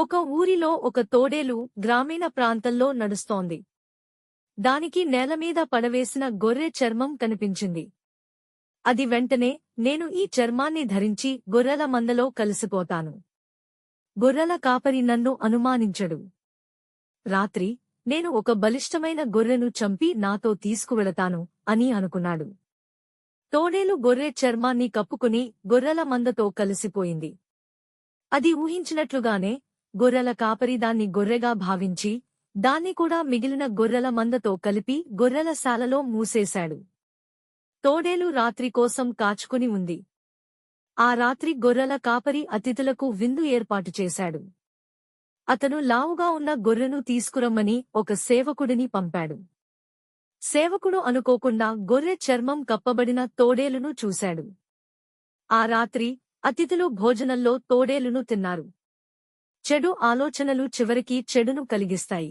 ఒక ఊరిలో ఒక తోడేలు గ్రామీణ ప్రాంతంలో నడుస్తోంది. దానికి నేలమీద పడవేసిన గొర్రె చర్మం కనిపించింది. అది వెంటనే నేను ఈ చర్మాన్ని ధరించి గొర్రెల మందలో కలిసిపోతాను. గొర్రెల కాపరి నన్ను అనుమానించడు. రాత్రి నేను ఒక బలిష్టమైన గొర్రెను చంపి నాతో తీసుకువెళతాను అని అనుకున్నాడు. తోడేలు గొర్రె చర్మాన్ని కప్పుకుని గొర్రెల మందతో కలిసిపోయింది. అది ఊహించినట్లుగానే గొర్రెల కాపరి దాన్ని గొర్రెగా భావించి దాన్ని కూడా మిగిలిన గొర్రెల మందతో కలిపి గొర్రెల శాలలో మూసేశాడు. తోడేలు రాత్రి కోసం కాచుకుని ఉంది. ఆ రాత్రి గొర్రెల కాపరి అతిథులకు విందు ఏర్పాటు చేశాడు. అతను లావుగా ఉన్న గొర్రెను తీసుకురమ్మని ఒక సేవకుడిని పంపాడు. సేవకుడు అనుకోకుండా గొర్రె చర్మం కప్పబడిన తోడేలును చూశాడు. ఆ రాత్రి అతిథులు భోజనంలో తోడేలును తిన్నారు. చెడు ఆలోచనలు చివరికి చెడును కలిగిస్తాయి.